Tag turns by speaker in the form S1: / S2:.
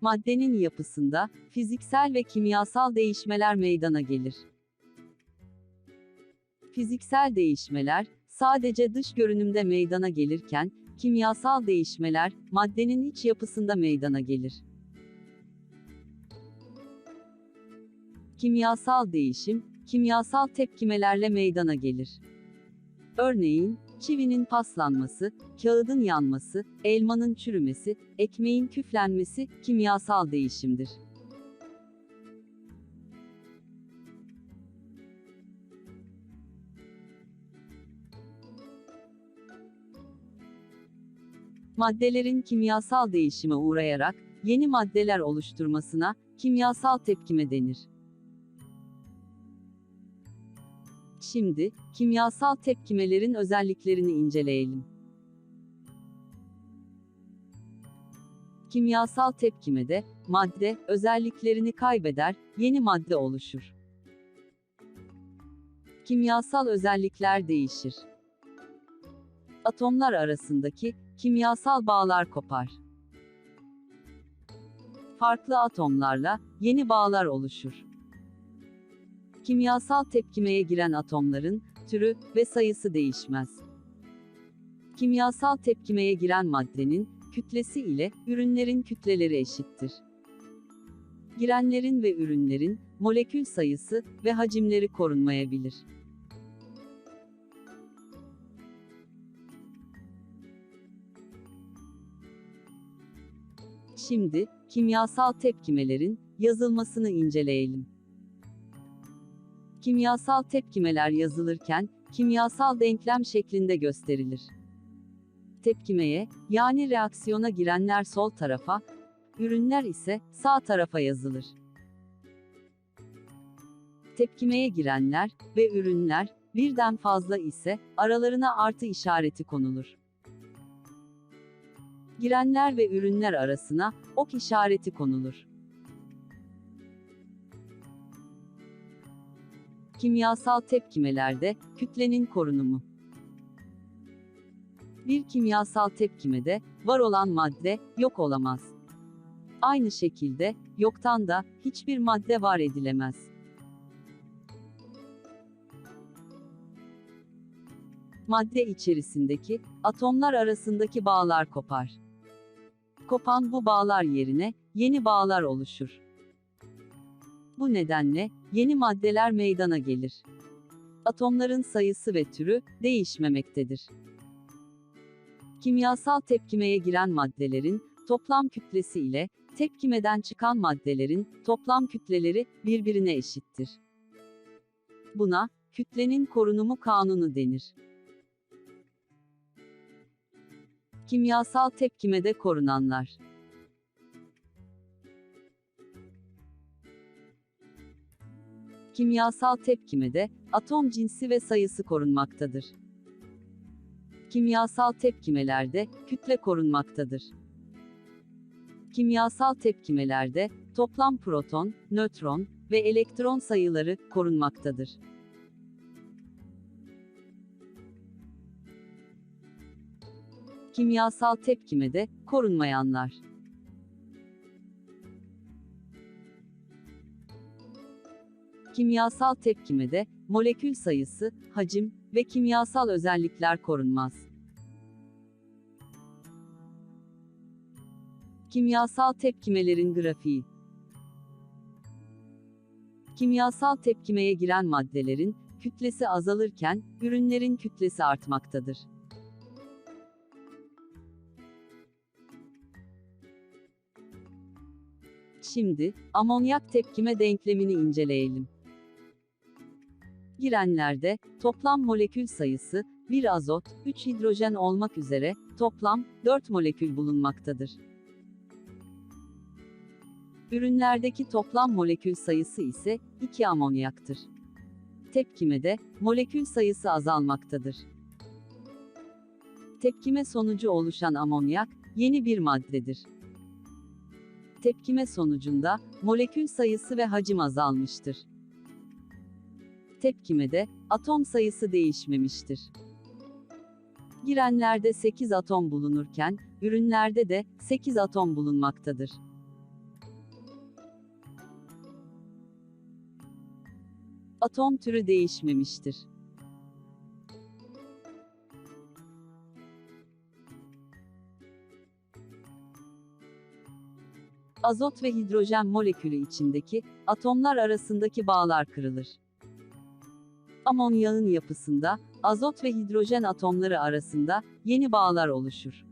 S1: Maddenin yapısında fiziksel ve kimyasal değişmeler meydana gelir. Fiziksel değişmeler sadece dış görünümde meydana gelirken kimyasal değişmeler maddenin iç yapısında meydana gelir. Kimyasal değişim kimyasal tepkimelerle meydana gelir. Örneğin, çivinin paslanması, kağıdın yanması, elmanın çürümesi, ekmeğin küflenmesi kimyasal değişimdir. Maddelerin kimyasal değişime uğrayarak yeni maddeler oluşturmasına kimyasal tepkime denir. Şimdi, kimyasal tepkimelerin özelliklerini inceleyelim. Kimyasal tepkimede, madde, özelliklerini kaybeder, yeni madde oluşur. Kimyasal özellikler değişir. Atomlar arasındaki, kimyasal bağlar kopar. Farklı atomlarla, yeni bağlar oluşur kimyasal tepkimeye giren atomların türü ve sayısı değişmez. Kimyasal tepkimeye giren maddenin kütlesi ile ürünlerin kütleleri eşittir. Girenlerin ve ürünlerin molekül sayısı ve hacimleri korunmayabilir. Şimdi kimyasal tepkimelerin yazılmasını inceleyelim. Kimyasal tepkimeler yazılırken, kimyasal denklem şeklinde gösterilir. Tepkimeye, yani reaksiyona girenler sol tarafa, ürünler ise sağ tarafa yazılır. Tepkimeye girenler ve ürünler birden fazla ise aralarına artı işareti konulur. Girenler ve ürünler arasına ok işareti konulur. Kimyasal tepkimelerde, kütlenin korunumu. Bir kimyasal tepkimede, var olan madde, yok olamaz. Aynı şekilde, yoktan da, hiçbir madde var edilemez. Madde içerisindeki, atomlar arasındaki bağlar kopar. Kopan bu bağlar yerine, yeni bağlar oluşur. Bu nedenle, yeni maddeler meydana gelir. Atomların sayısı ve türü, değişmemektedir. Kimyasal tepkimeye giren maddelerin, toplam kütlesi ile, tepkimeden çıkan maddelerin, toplam kütleleri, birbirine eşittir. Buna, kütlenin korunumu kanunu denir. Kimyasal tepkimede korunanlar Kimyasal tepkimede, atom cinsi ve sayısı korunmaktadır. Kimyasal tepkimelerde, kütle korunmaktadır. Kimyasal tepkimelerde, toplam proton, nötron ve elektron sayıları korunmaktadır. Kimyasal tepkimede, korunmayanlar Kimyasal tepkimede, molekül sayısı, hacim ve kimyasal özellikler korunmaz. Kimyasal tepkimelerin grafiği Kimyasal tepkimeye giren maddelerin, kütlesi azalırken, ürünlerin kütlesi artmaktadır. Şimdi, amonyak tepkime denklemini inceleyelim. Girenlerde, toplam molekül sayısı, 1 azot, 3 hidrojen olmak üzere, toplam, 4 molekül bulunmaktadır. Ürünlerdeki toplam molekül sayısı ise, 2 amonyaktır. Tepkimede, molekül sayısı azalmaktadır. Tepkime sonucu oluşan amonyak, yeni bir maddedir. Tepkime sonucunda, molekül sayısı ve hacim azalmıştır tepkimede atom sayısı değişmemiştir. Girenlerde 8 atom bulunurken, ürünlerde de 8 atom bulunmaktadır. Atom türü değişmemiştir. Azot ve hidrojen molekülü içindeki atomlar arasındaki bağlar kırılır. Amonyağın yapısında azot ve hidrojen atomları arasında yeni bağlar oluşur.